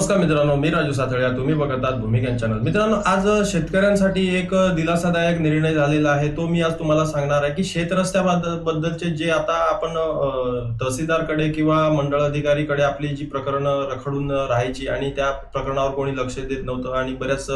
नमस्कार मित्रांनो मी राजू साथळ्या तुम्ही बघत आहात भूमिका चॅनल मित्रांनो आज शेतकऱ्यांसाठी एक दिलासादायक निर्णय झालेला आहे. तो मी आज तुम्हाला सांगणार आहे की शेतरस्त्याबद्दलचे जे आता आपण तहसीलदारकडे किंवा मंडळ अधिकारीकडे आपली जी प्रकरणं रखडून राहायची आणि त्या प्रकरणावर कोणी लक्ष देत नव्हतं आणि बऱ्याच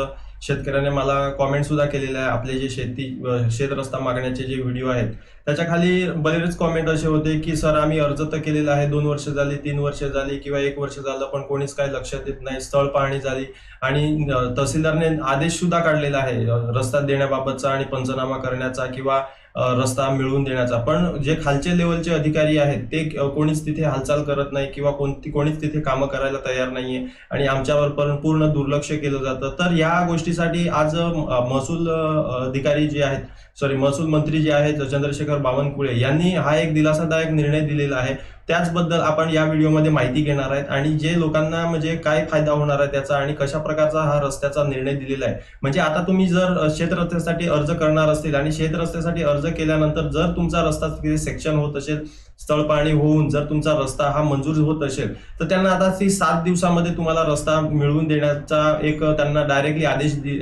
शेतकऱ्याने मला कॉमेंट सुद्धा केलेलं आहे. आपले जे शेती शेत रस्ता मागण्याचे जे व्हिडिओ आहेत त्याच्याखाली बरेच कॉमेंट असे होते की सर आम्ही अर्ज तर केलेला आहे. दोन वर्ष झाली तीन वर्ष झाली किंवा एक वर्ष झालं पण कोणीच काही लक्ष देत नाही. स्थळ पाहणी झाली आणि तहसीलदारने आदेश सुद्धा काढलेला आहे. रस्ता देण्याबाबतचा आणि पंचनामा करण्याचा किंवा रस्ता मिळवून देण्याचा. पण जे खालचे लेवलचे अधिकारी आहेत ते कोणीच तिथे हालचाल करत नाही किंवा कोणती कोणीच तिथे कामं करायला तयार नाहीये आणि आमच्यावर पण पूर्ण दुर्लक्ष केलं जातं. तर या गोष्टीसाठी आज महसूल अधिकारी जे आहेत सॉरी महसूल मंत्री जे आहेत चंद्रशेखर बावनकुळे यांनी हा एक दिलासादायक निर्णय दिलेला आहे. त्याचबद्दल आपण या व्हिडिओमध्ये माहिती घेणार आहेत आणि जे लोकांना म्हणजे काय फायदा होणार आहे त्याचा आणि कशा प्रकारचा हा रस्त्याचा निर्णय दिलेला आहे. म्हणजे आता तुम्ही जर अ, शेत रस्त्यासाठी अर्ज करणार असतील आणि शेत रस्त्यासाठी अर्ज केल्यानंतर जर तुमचा रस्ता तिथे सेक्शन होत असेल स्थळपाणी होऊन जर तुमचा रस्ता हा मंजूर होत असेल तर त्यांना आता ती सात दिवसामध्ये तुम्हाला रस्ता मिळवून देण्याचा एक त्यांना डायरेक्टली आदेश दि-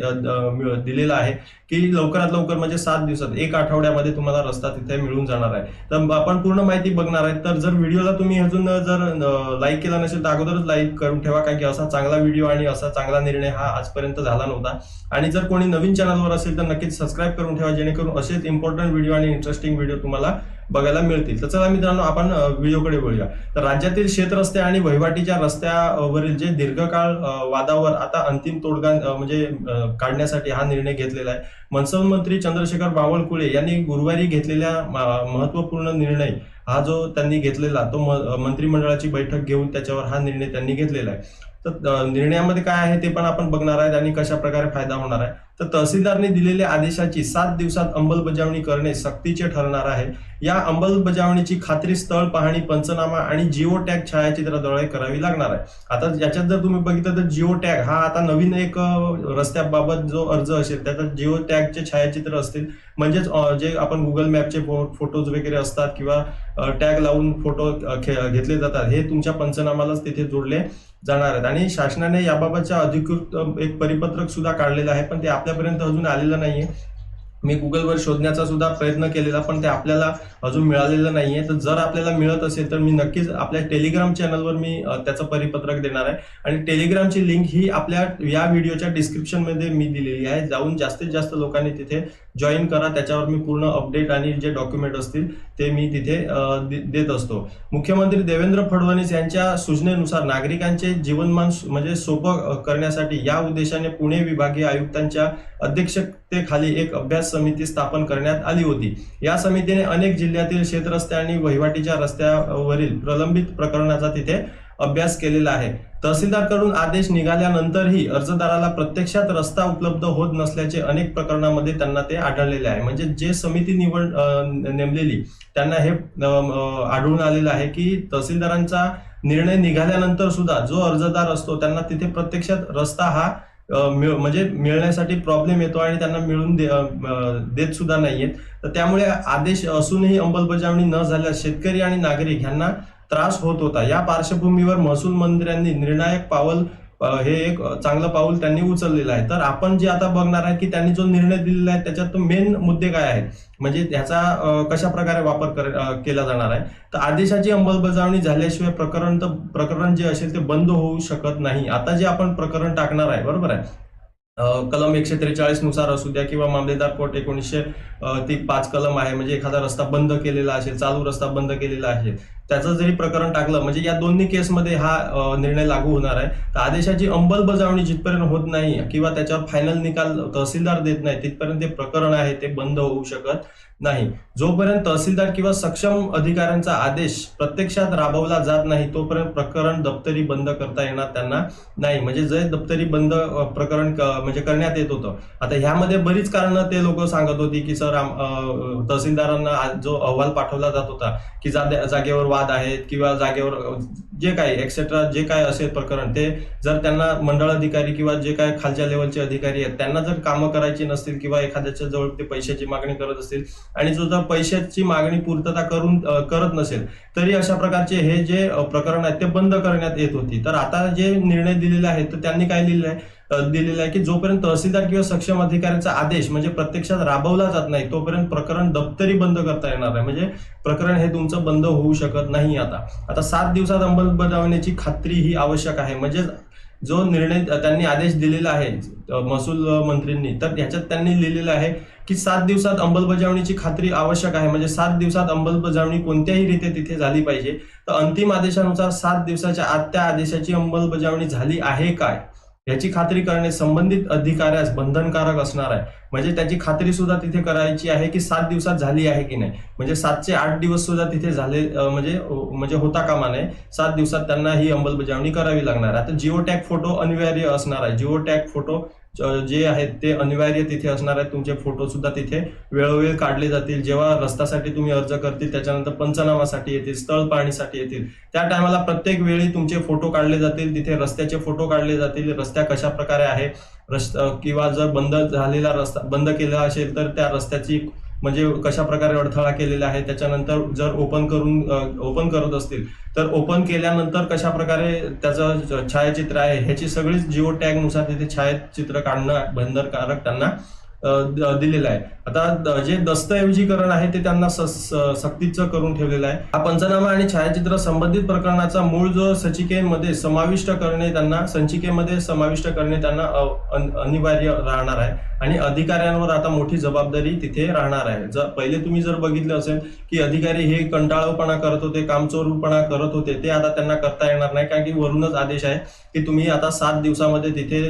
मिळ- दिलेला आहे की लवकरात लवकर म्हणजे सात दिवसात एक आठवड्यामध्ये तुम्हाला रस्ता तिथे मिळून जाणार आहे. तर आपण पूर्ण माहिती बघणार आहे. तर जर व्हिडिओला तुम्ही अजून जर लाईक केला नसेल तर अगोदरच लाईक करून ठेवा कारण की असा चांगला व्हिडिओ आणि असा चांगला निर्णय हा आजपर्यंत झाला नव्हता. आणि जर कोणी नवीन चॅनलवर असेल तर नक्कीच सबस्क्राईब करून ठेवा जेणेकरून असेच इम्पॉर्टंट व्हिडिओ आणि इंटरेस्टिंग व्हिडिओ तुम्हाला बघायला मिळतील. तर चला मित्रांनो आपण व्हिडिओकडे बोलूया तर राज्यातील शेतरस्ते आणि वहिवाटीच्या रस्त्यावरील जे दीर्घकाळ वादावर आता अंतिम तोडगा म्हणजे काढण्यासाठी हा निर्णय घेतलेला आहे. महसूल मंत्री चंद्रशेखर बावनकुळे यांनी गुरुवारी घेतलेल्या महत्त्वपूर्ण निर्णय हा जो त्यांनी घेतलेला तो म- मंत्रिमंडळाची बैठक घेऊन त्याच्यावर हा निर्णय त्यांनी घेतलेला आहे. तर निर्णयामध्ये काय आहे ते पण आपण बघणार आहेत आणि कशा प्रकारे फायदा होणार आहे. तर तहसीलदारने दिलेल्या आदेशाची सात दिवसात अंमलबजावणी करणे सक्तीचे ठरणार आहे. या अंमलबजावणीची खात्री स्थळ पाहणी पंचनामा आणि जिओ टॅग छायाचित्राद्वारे करावी लागणार आहे. आता याच्यात जर तुम्ही बघितलं तर जिओ टॅग हा आता नवीन एक रस्त्याबाबत जो अर्ज असेल त्याच्यात जिओ टॅगचे छायाचित्र असतील. म्हणजेच जे आपण गुगल मॅपचे फोटोज वगैरे असतात किंवा टॅग लावून फोटो खे- घेतले जातात हे तुमच्या पंचनामालाच तिथे जोडले जाणार आहेत. आणि शासनाने याबाबतच्या अधिकृत एक परिपत्रक सुद्धा काढलेलं आहे पण ते आतापर्यंत अजून आलेला नाहीये. मी गुगलवर शोधण्याचा सुद्धा प्रयत्न केलेला पण ते आपल्याला अजून मिळालेलं नाहीये. तर जर आपल्याला मिळत असेल तर मी नक्कीच आपल्या टेलिग्राम चॅनलवर मी त्याचं परिपत्रक देणार आहे. आणि टेलिग्रामची लिंक ही आपल्या या व्हिडिओच्या डिस्क्रिप्शनमध्ये मी दिलेली आहे. जाऊन जास्तीत जास्त लोकांनी तिथे जॉईन करा. त्याच्यावर मी पूर्ण अपडेट आणि जे डॉक्युमेंट असतील ते मी तिथे दे- देत असतो. मुख्यमंत्री देवेंद्र फडणवीस यांच्या सूचनेनुसार नागरिकांचे जीवनमान सु- म्हणजे सोपं करण्यासाठी या उद्देशाने पुणे विभागीय आयुक्तांच्या अध्यक्ष खाली एक अभ्यास समिती स्थापन करण्यात आली होती. या समितीने अनेक जिल्ह्यातील शेतरस्ते आणि वहिवाटीच्या रस्त्यावरील प्रलंबित प्रकरणाचा तिथे अभ्यास केलेला आहे. तहसीलदारकडून आदेश निघाल्यानंतरही अर्जदाराला प्रत्यक्षात रस्ता उपलब्ध होत नसल्याचे अनेक प्रकरणामध्ये त्यांना ते आढळलेले आहे. म्हणजे जे समिती निवड नेमलेली त्यांना हे आढळून आलेलं आहे की तहसीलदारांचा निर्णय निघाल्यानंतर सुद्धा जो अर्जदार असतो त्यांना तिथे प्रत्यक्षात रस्ता हा म्हणजे मिळण्यासाठी प्रॉब्लेम येतो आणि त्यांना मिळून दे- देत सुद्धा नाहीयेत. तर त्यामुळे आदेश असूनही अंमलबजावणी न झाल्यास शेतकरी आणि नागरिक यांना त्रास होत होता. या पार्श्वभूमीवर महसूल मंत्र्यांनी निर्णायक पावल हे एक चांगलं पाऊल त्यांनी उचललेलं आहे. तर आपण जे आता बघणार आहे की त्यांनी जो निर्णय दिलेला आहे त्याच्यात तो मेन मुद्दे काय आहेत? म्हणजे त्याचा कशा प्रकारे वापर कर- केला जाणार आहे? तर आदेशाची अंमलबजावणी झाल्याशिवाय प्रकरण तर प्रकरण जे असेल ते बंद होऊ शकत नाही. आता जे आपण प्रकरण टाकणार आहे बरोबर आहे? कलम एकशे त्रेचाळीसनुसार असू द्या किंवा मामलेदार कोर्ट एकोणीसशे ती पाच कलम आहे. म्हणजे एखादा रस्ता बंद केलेला असेल चालू रस्ता बंद केलेला असेल त्याचं जरी प्रकरण टाकलं म्हणजे या दोन्ही केसमध्ये हा निर्णय लागू होणार आहे. तर आदेशाची अंमलबजावणी जिथपर्यंत होत नाही किंवा त्याच्यावर फायनल निकाल तहसीलदार देत नाही तिथपर्यंत ते प्रकरण आहे ते बंद होऊ शकत नाही. जोपर्यंत तहसीलदार किंवा सक्षम अधिकाऱ्यांचा आदेश प्रत्यक्षात राबवला जात नाही तोपर्यंत प्रकरण दप्तरी बंद करता येणार त्यांना नाही. म्हणजे जे दप्तरी बंद प्रकरण म्हणजे करण्यात येत होतं. आता ह्यामध्ये बरीच कारणं ते लोक सांगत होती की सर आम- तहसीलदारांना जो अहवाल पाठवला जात होता की जागे- जागेवर वाद वाद आहेत किंवा जागेवर जे काही एक्सेट्रा जे काय असेल प्रकरण ते जर त्यांना मंडळ अधिकारी किंवा जे काय खालच्या लेवलचे अधिकारी आहेत त्यांना जर कामं करायची नसतील किंवा एखाद्याच्या जवळ ते पैशाची मागणी करत असतील आणि जो जर पैशाची मागणी पूर्तता करून करत नसेल तरी अशा प्रकारचे हे जे प्रकरण आहेत ते बंद करण्यात येत होती. तर आता जे निर्णय दिलेले आहेत तर त्यांनी काय लिहिलं आहे दिलेलं आहे की जोपर्यंत तहसीलदार किंवा सक्षम अधिकाऱ्यांचा आदेश म्हणजे प्रत्यक्षात राबवला जात नाही तोपर्यंत प्रकरण दप्तरी बंद करता येणार आहे म्हणजे प्रकरण हे तुमचं बंद होऊ शकत नाही आता. आता सात दिवसात अंमलबजावणीची खात्री ही आवश्यक आहे. म्हणजे जो निर्णय त्यांनी आदेश दिलेला आहे महसूल मंत्रींनी तर ह्याच्यात त्यांनी लिहिलेलं आहे की सात दिवसात अंमलबजावणीची खात्री आवश्यक आहे. म्हणजे सात दिवसात अंमलबजावणी कोणत्याही रीते तिथे झाली पाहिजे. तर अंतिम आदेशानुसार सात दिवसाच्या आत त्या आदेशाची अंमलबजावणी झाली आहे काय? याची खात्री करणे संबंधित अधिकाऱ्यास बंधनकारक असणार आहे. म्हणजे त्याची खात्री सुद्धा तिथे करायची आहे की सात दिवसात झाली आहे की नाही. म्हणजे सातचे आठ दिवस सुद्धा तिथे झाले म्हणजे म्हणजे होता कामा नये. सात दिवसात त्यांना ही अंमलबजावणी करावी लागणार. आहे आता जिओ टॅग फोटो अनिवार्य असणार आहे. जिओ टॅग फोटो जे आहेत ते अनिवार्य तिथे असणार आहेत. तुमचे फोटो सुद्धा तिथे वेळोवेळी काढले जातील. जेव्हा रस्त्यासाठी तुम्ही अर्ज करतील त्याच्यानंतर पंचनामासाठी येतील स्थळ पाहणीसाठी येतील. त्या टायमाला प्रत्येक वेळी तुमचे फोटो काढले जातील. तिथे रस्त्याचे फोटो काढले जातील. रस्त्या कशा प्रकारे आहे रस्ता किंवा जर बंद झालेला रस्ता बंद केलेला असेल तर त्या रस्त्याची म्हणजे कशा प्रकारे अडथळा केलेला आहे त्याच्यानंतर जर ओपन करून ओपन करत असतील तर ओपन केल्यानंतर कशा प्रकारे त्याचं छायाचित्र आहे ह्याची सगळीच जिओ टॅगनुसार तिथे छायाचित्र काढणं बंधनकारक त्यांना दिलेलं आहे. आता जे दस्तऐवजीकरण आहे ते त्यांना स- सक्तीचं करून ठेवलेलं आहे. हा पंचनामा आणि छायाचित्र संबंधित प्रकरणाचा मूळ जो सचिकेमध्ये समाविष्ट करणे त्यांना संचिकेमध्ये समाविष्ट करणे त्यांना अनिवार्य राहणार आहे. आणि अधिकाऱ्यांवर आता मोठी जबाबदारी तिथे राहणार आहे. जर पहिले तुम्ही जर बघितलं असेल की अधिकारी हे कंटाळूपणा करत होते कामचोरूपणा करत होते ते आता त्यांना करता येणार नाही. कारण की वरूनच आदेश आहे की तुम्ही आता सात दिवसामध्ये तिथे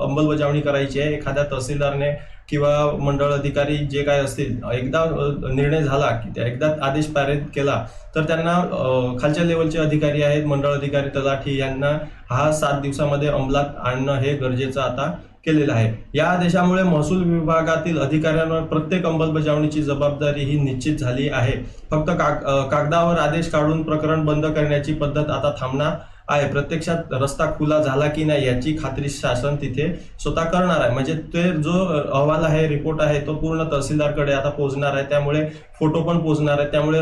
अंमलबजावणी करायची आहे. एखाद्या तहसीलदारने किंवा मंडळ अधिकारी जे काय असतील एकदा निर्णय झाला की त्या एकदा आदेश पारित केला तर त्यांना खालच्या लेवलचे अधिकारी आहेत मंडळ अधिकारी तलाठी यांना हा सात दिवसामध्ये अंमलात आणणं हे गरजेचं आता केलेलं आहे. या आदेशामुळे महसूल विभागातील अधिकाऱ्यांवर प्रत्येक अंमलबजावणीची जबाबदारी ही निश्चित झाली आहे. फक्त काग कागदावर आदेश काढून प्रकरण बंद करण्याची पद्धत आता थांबणार आहे. प्रत्यक्षात रस्ता खुला झाला की नाही याची खात्री शासन तिथे स्वतः करणार आहे. म्हणजे ते जो अहवाल आहे रिपोर्ट आहे तो पूर्ण तहसीलदारकडे आता पोहोचणार आहे. त्यामुळे फोटो पण पोहोचणार आहे. त्यामुळे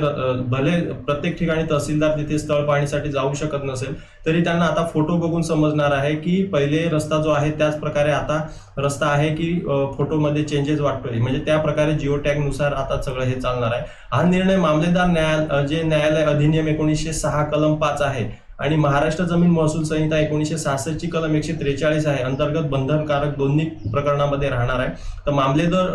भले प्रत्येक ठिकाणी तहसीलदार तिथे स्थळ पाहण्यासाठी जाऊ शकत नसेल तरी त्यांना आता फोटो बघून समजणार आहे की पहिले रस्ता जो आहे त्याच प्रकारे आता रस्ता आहे की फोटोमध्ये चेंजेस वाटतोय. म्हणजे त्या प्रकारे जिओ टॅगनुसार आता सगळं हे चालणार आहे. हा निर्णय मामलेदार न्यायालय जे न्यायालय अधिनियम एकोणीसशे सहा कलम पाच आहे आणि महाराष्ट्र जमीन महसूल संहिता एकोणीसशे सहासष्टची कलम एकशे त्रेचाळीस आहे. अंतर्गत बंधनकारक दोन्ही प्रकरणामध्ये राहणार आहे. तर मामलेदार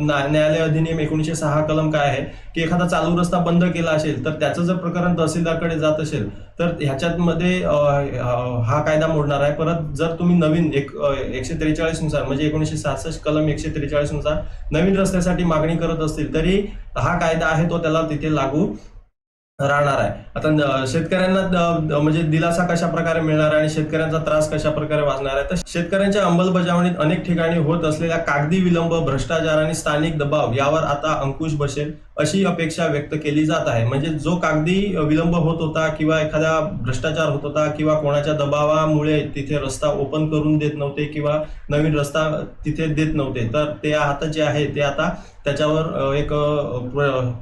न्यायालय अधिनियम एकोणीसशे सहा कलम काय आहे? की एखादा चालू रस्ता बंद केला असेल तर त्याचं जर प्रकरण तहसीलदारकडे जात असेल तर ह्याच्यात मध्ये हा कायदा मोडणार आहे. परत जर तुम्ही नवीन एक एकशे त्रेचाळीसनुसार म्हणजे एकोणीसशे सहासष्ट कलम एकशे त्रेचाळीसनुसार नवीन रस्त्यासाठी मागणी करत असतील तरी हा कायदा आहे तो त्याला तिथे लागू राहणार आहे. आता शेतकऱ्यांना म्हणजे दिलासा कशा प्रकारे मिळणार आहे आणि शेतकऱ्यांचा त्रास कशा प्रकारे वाचणार आहे? तर शेतकऱ्यांच्या अंमलबजावणीत अनेक ठिकाणी होत असलेल्या कागदी विलंब भ्रष्टाचार आणि स्थानिक दबाव यावर आता अंकुश बसेल. अशी अपेक्षा व्यक्त केली जात आहे. म्हणजे जो कागदी विलंब होत होता किंवा एखादा भ्रष्टाचार होत होता किंवा कोणाच्या दबावामुळे तिथे रस्ता ओपन करून देत नव्हते किंवा नवीन रस्ता तिथे देत नव्हते तर ते आता जे आहे ते आता त्याच्यावर एक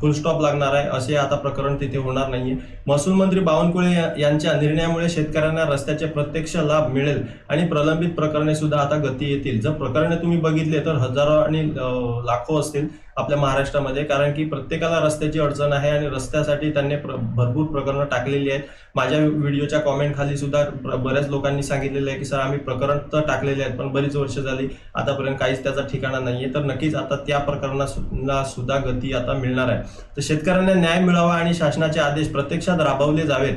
फुल स्टॉप लागणार आहे असे आता प्रकरण तिथे होणार नाहीये. महसूल मंत्री बावनकुळे यांच्या निर्णयामुळे शेतकऱ्यांना रस्त्याचे प्रत्यक्ष लाभ मिळेल आणि प्रलंबित प्रकरणे सुद्धा आता गती येतील. जर प्रकरणे तुम्ही बघितले तर हजारो आणि लाखो असतील. आपल्या महाराष्ट्रामध्ये कारण की प्रत्येकाला रस्त्याची अडचण आहे आणि रस्त्यासाठी त्यांनी प्र- भरपूर प्रकरणं टाकलेली आहेत. माझ्या व्हिडिओच्या कॉमेंट खाली सुद्धा बऱ्याच लोकांनी सांगितलेलं आहे की सर आम्ही प्रकरण तर टाकलेले आहेत पण बरीच वर्ष झाली आतापर्यंत काहीच त्याचा ठिकाणा नाहीये. तर नक्कीच आता त्या प्रकरणाला सुद्धा गती आता मिळणार आहे. तर शेतकऱ्यांना न्याय मिळावा आणि शासनाचे आदेश प्रत्यक्षात राबवले जावेत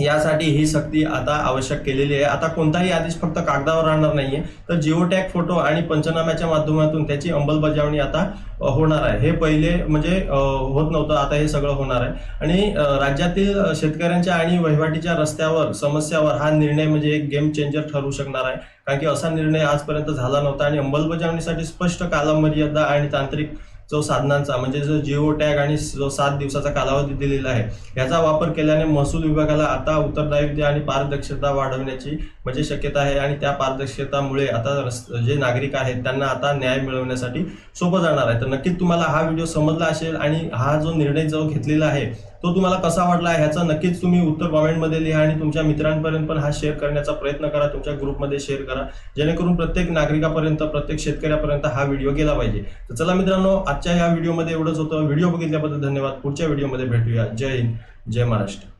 यासाठी ही सक्ती आता आवश्यक केलेली आहे. आता कोणताही आदेश फक्त कागदावर राहणार नाहीये. तर जिओ टॅग फोटो आणि पंचनाम्याच्या माध्यमातून त्याची अंमलबजावणी आता होणार आहे. हे पहिले म्हणजे होत नव्हतं. आता हे सगळं होणार आहे. आणि राज्यातील शेतकऱ्यांच्या आणि वहिवाटीच्या रस्त्यावर समस्यावर हा निर्णय म्हणजे एक गेम चेंजर ठरू शकणार आहे. कारण की असा निर्णय आजपर्यंत झाला नव्हता आणि अंमलबजावणीसाठी स्पष्ट कालमर्यादा आणि तांत्रिक जो साधनांचा म्हणजे जो जिओ टॅग आणि जो सात दिवसाचा कालावधी दिलेला आहे याचा वापर केल्याने महसूल विभागाला आता उत्तरदायित्व आणि पारदर्शकता वाढवण्याची म्हणजे शक्यता आहे आणि त्या पारदर्शकतामुळे आता जे नागरिक आहेत त्यांना आता न्याय मिळवण्यासाठी सोपं जाणार आहे. तर नक्कीच तुम्हाला हा व्हिडिओ समजला असेल आणि हा जो निर्णय जो घेतलेला आहे तो तुम्हाला कसा वाटला ह्याचा नक्कीच तुम्ही उत्तर कॉमेंटमध्ये लिहा आणि तुमच्या मित्रांपर्यंत पण हा शेअर करण्याचा प्रयत्न करा तुमच्या ग्रुपमध्ये शेअर करा. जेणेकरून प्रत्येक नागरिकापर्यंत प्रत्येक शेतकऱ्यापर्यंत हा व्हिडिओ गेला पाहिजे. तर चला मित्रांनो आजच्या या व्हिडिओमध्ये एवढंच होतं. व्हिडिओ बघितल्याबद्दल धन्यवाद. पुढच्या व्हिडिओमध्ये भेटूया. जय हिंद. जय महाराष्ट्र.